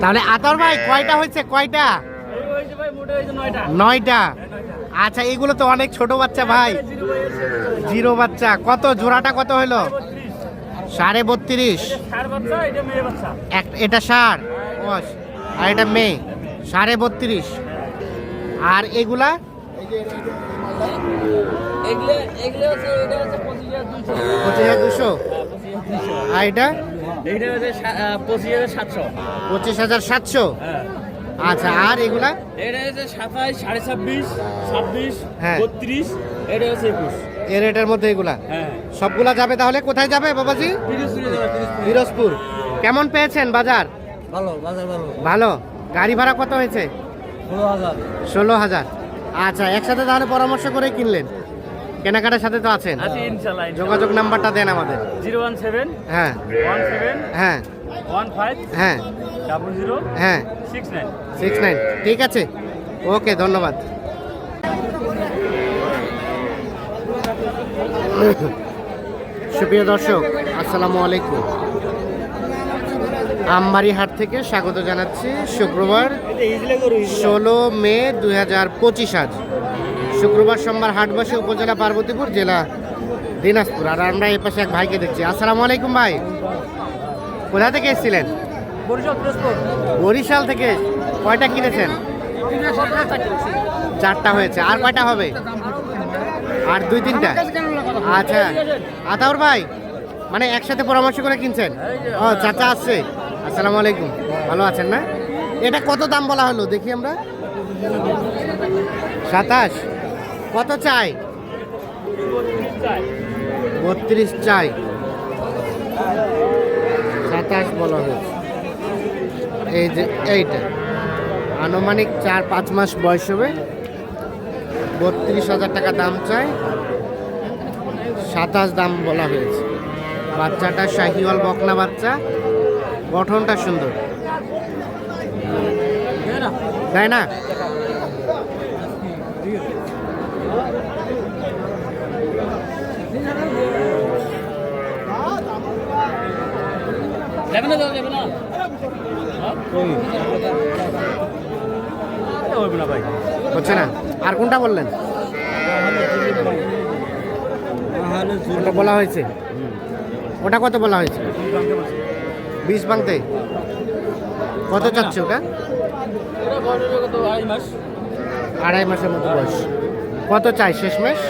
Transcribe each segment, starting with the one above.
তাহলে আতর ভাই কয়টা হয়েছে? কয়টা? হয়েছে ভাই মোটে হয়েছে নয়টা। আচ্ছা এগুলো তো অনেক ছোট বাচ্চা ভাই। জিরো বাচ্চা। কত? জোড়াটা কত হলো? সাড়ে বত্রিশ। এটা মেয়ে বাচ্চা। এক এটা ষাট বস। আর এটা মেয়ে। সাড়ে বত্রিশ। আর এগুলা? এগুলো এগুলো হচ্ছে এটা হচ্ছে পঁচিশ হাজার পঁচিশ হাজার দুশো আর এটা? এইটা হচ্ছে পঁচিশ হাজার সাতশো। পঁচিশ হাজার সাতশো? হ্যাঁ। আচ্ছা আর এগুলা? এটা হচ্ছে সাতাইশ সাড়ে ছাব্বিশ ছাব্বিশ হ্যাঁ। বত্রিশ এটা হচ্ছে একুশ। এ রেটের মধ্যে এগুলা? হ্যাঁ। সবগুলা যাবে তাহলে? কোথায় যাবে বাবাজি। পিরোজপুর। কেমন পেয়েছেন বাজার? ভালো বাজার ভালো। ভালো। গাড়ি ভাড়া কত হয়েছে? ষোলো হাজার। ষোলো হাজার। আচ্ছা একসাথে তাহলে পরামর্শ করে কিনলেন। কেনাকাটার সাথে তো আছেন। যোগাযোগ নাম্বারটা দেন আমাদের। জিরো ওয়ান সেভেন হ্যাঁ। ওয়ান সেভেন হ্যাঁ। ওয়ান ফাইভ হ্যাঁ। ডাবল জিরো হ্যাঁ। Six nine. Six nine. ঠিক আছে। ওকে ধন্যবাদ। সুপ্রিয় দর্শক আসসালামু আলাইকুম। আমবাড়ি হাট থেকে স্বাগত জানাচ্ছি। শুক্রবার ষোলো মে দুই হাজার পঁচিশ আজ। শুক্রবার সোমবার হাট বসে উপজেলা পার্বতীপুর জেলা দিনাজপুর। আর আমরা এই পাশে এক ভাইকে দেখছি। আসসালামু আলাইকুম ভাই। কোথা থেকে এসেছিলেন? বরিশাল বরিশাল থেকে কয়টা কিনেছেন? চারটা হয়েছে। আর কয়টা হবে? আর দুই তিনটা? আচ্ছা। আতাউর ভাই মানে একসাথে পরামর্শ করে কিনছেন? ও চাচা আসছে। আসসালামু আলাইকুম। ভালো আছেন না? এটা কত দাম বলা হলো? দেখি আমরা। সাতাশ? কত চাই? বত্রিশ চাই। সাতাশ বলা হয়েছে। এই যে এইটা। আনুমানিক চার পাঁচ মাস বয়স হবে। বত্রিশ হাজার টাকা দাম চাই। সাতাশ দাম বলা হয়েছে। বাচ্চাটা শাহিওয়াল বকনা বাচ্চা। গঠনটা সুন্দর। তাই না? যাবে না যাবে হচ্ছে না? আর কোনটা বললেন? ওটা বলা হয়েছে। ওটা কত বলা হয়েছে? বিশ ভাঙতে কত চাচ্ছে ওটা? আড়াই আড়াই মাসের মতো বয়স। কত চাই শেষ মাস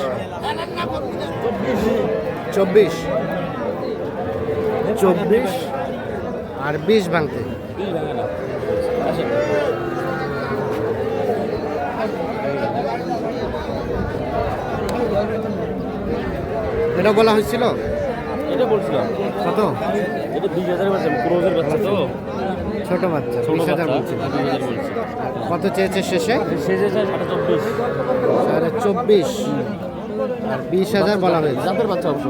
চব্বিশ। চব্বিশ? আর বিশ ভাঙতে। এটা বলা হয়েছিল? এটা বলছিলাম। কত? এটা বিশ হাজার বাচ্চা ক্রোজের বাচ্চা তো। ছোট বাচ্চা বিশ হাজার বলছি। কত চেয়েছে শেষে? চব্বিশ। সাড়ে চব্বিশ। আর বিশ হাজার বলা হয়েছে। বাচ্চা অবশ্য।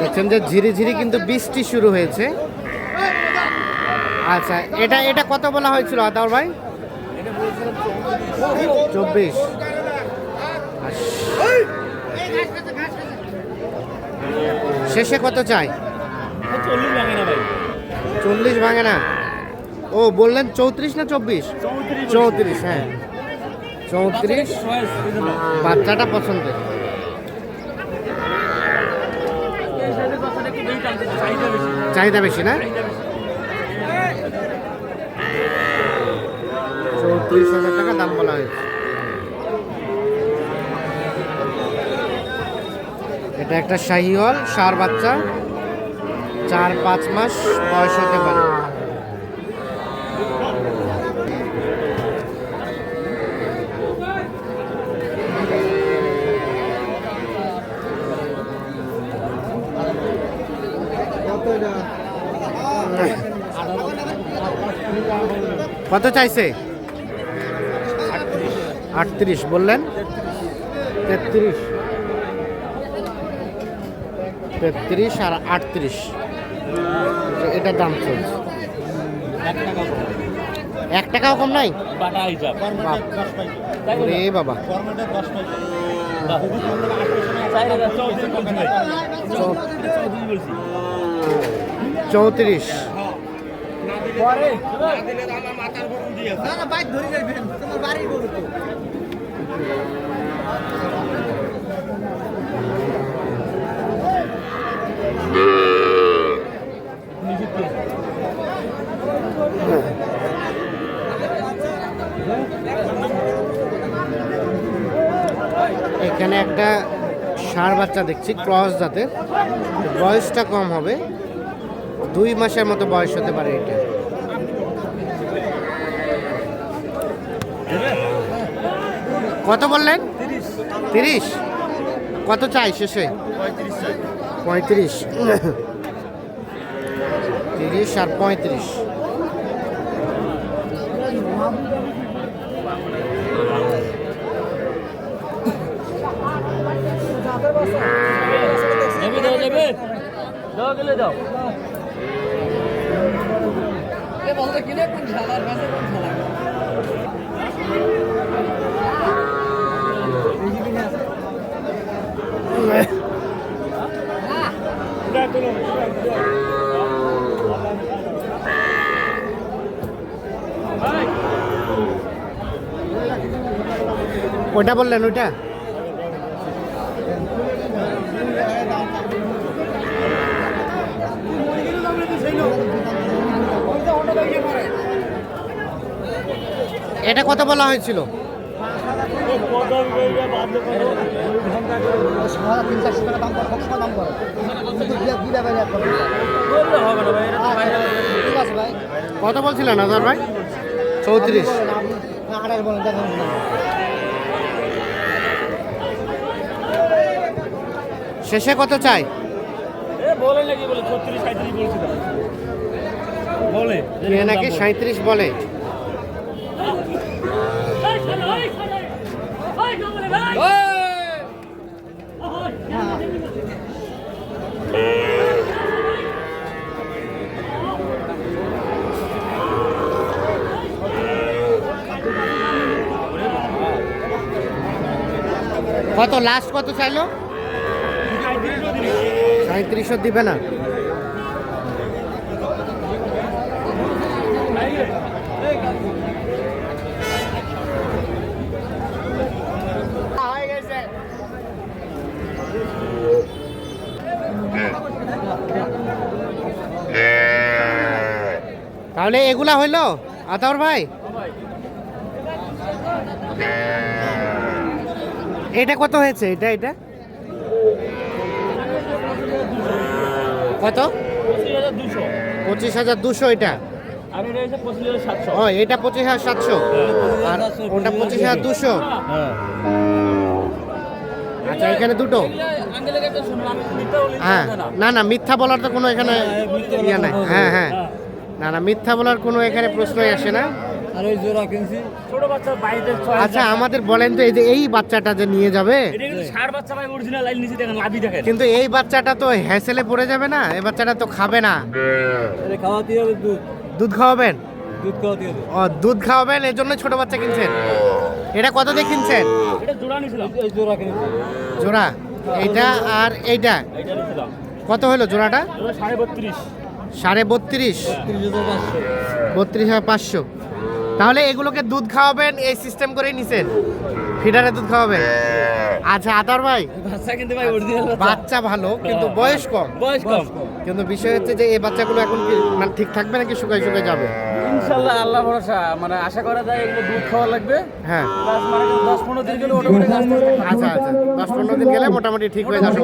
দেখছেন যে ঝিরি ঝিরি কিন্তু বৃষ্টি শুরু হয়েছে। আচ্ছা এটা এটা কত বলা হয়েছিল আদার ভাই? চব্বিশ। শেষে কত চাই? চল্লিশ ভাঙে না ও বললেন চৌত্রিশ না চব্বিশ? চৌত্রিশ হ্যাঁ। চৌত্রিশ। বাচ্চাটা পছন্দের। চাহিদা বেশি। না? চৌত্রিশ হাজার টাকা দাম বলা হয়েছে। এটা একটা শাহিওয়াল সার বাচ্চা চার পাঁচ মাস বয়স হতে পারে। কত চাইছে? আটত্রিশ। বললেন? তেত্রিশ। তেত্রিশ আর আটত্রিশ। এটা দাম চলছে। এক টাকাও কম নাই। রে বাবা। চৌত্রিশ বলছি ভাই চৌত্রিশ বলছি চৌত্রিশ এখানে একটা ষাঁড় বাচ্চা দেখছি ক্রস জাতের। বয়সটা কম হবে দুই মাসের মতো বয়স হতে পারে এটা। কত বললেন? তিরিশ। কত চাই শেষে? পঁয়ত্রিশ তিরিশ আর পঁয়ত্রিশ। যাবে দাও গেলে ওটা বললেন ওইটা? এটা কত বলা হয়েছিল? ভাই কত বলছিলেন হাজার ভাই? চৌত্রিশ। শেষে কত চাই? বলে নাকি বলে ছত্রিশ সাঁত্রিশ বলছিল বলে। নাকি সাঁত্রিশ বলে? কত লাস্ট কত চাইলো? সাঁত্রিশশো দিবে না। তাহলে এগুলা হইল আতাউর ভাই? এটা কত হয়েছে? এটা এটা? কত? পঁচিশ হাজার দুশো। এটা। ও এটা পঁচিশ হাজার সাতশো। আর ওটা পঁচিশ হাজার দুশো। হ্যাঁ। আচ্ছা এখানে দুটো। হ্যাঁ। না না মিথ্যা বলার তো কোনো এখানে ইয়ে নাই। হ্যাঁ। হ্যাঁ। না না মিথ্যা বলার কোনো এখানে প্রশ্নই আসে না। আর ওই জোড়া কিনছি। ছোট বাচ্চা বাইরে ছয় আচ্ছা আমাদের বলেন তো এই যে এই বাচ্চাটা যে নিয়ে যাবে? এটা কিন্তু ষাট বাচ্চা ভাই অরিজিনাল লাইন নিচে দেখেন লাভি দেখেন। কিন্তু এই বাচ্চাটা তো হ্যাসেলে পড়ে যাবে না এই বাচ্চাটা তো খাবে না। এটা খাওয়াতে হবে দুধ। দুধ খাওয়াবেন? দুধ খাওয়াতে হবে। ও দুধ খাওয়াবেন এই জন্য ছোট বাচ্চা কিনছেন? এটা কত দিয়ে কিনছেন? এটা জোড়া নিয়েছিলাম। এই জোড়া কিনছি। জোড়া এইটা আর এইটা? কত হলো জোড়াটা? সাড়ে বত্রিশ। সাড়ে বত্রিশ। পাঁচশো। বত্রিশ হাজার পাঁচশো। তাহলে এগুলোকে দুধ খাওয়াবেন এই সিস্টেম করেই নিছেন। ফিডারে দুধ খাওয়াবেন। আচ্ছা আতার ভাই। বাচ্চা কিন্তু ভাই অরিজিনাল বাচ্চা। ভালো কিন্তু বয়স কম। বয়স কম। কিন্তু বিষয় হচ্ছে যে এই বাচ্চাগুলো এখন কি মানে ঠিক থাকবে নাকি শুকাই শুকাই যাবে? ইনশাল্লাহ আল্লাহ ভরসা। মানে আশা করা যায় এগুলো দুধ খাওয়া লাগবে। হ্যাঁ। প্লাস মানে দশ পনেরো দিন গেলে অটোমেটিক আচ্ছা আচ্ছা। দশ পনেরো দিন গেলে মোটামুটি ঠিক হয়ে যাবে।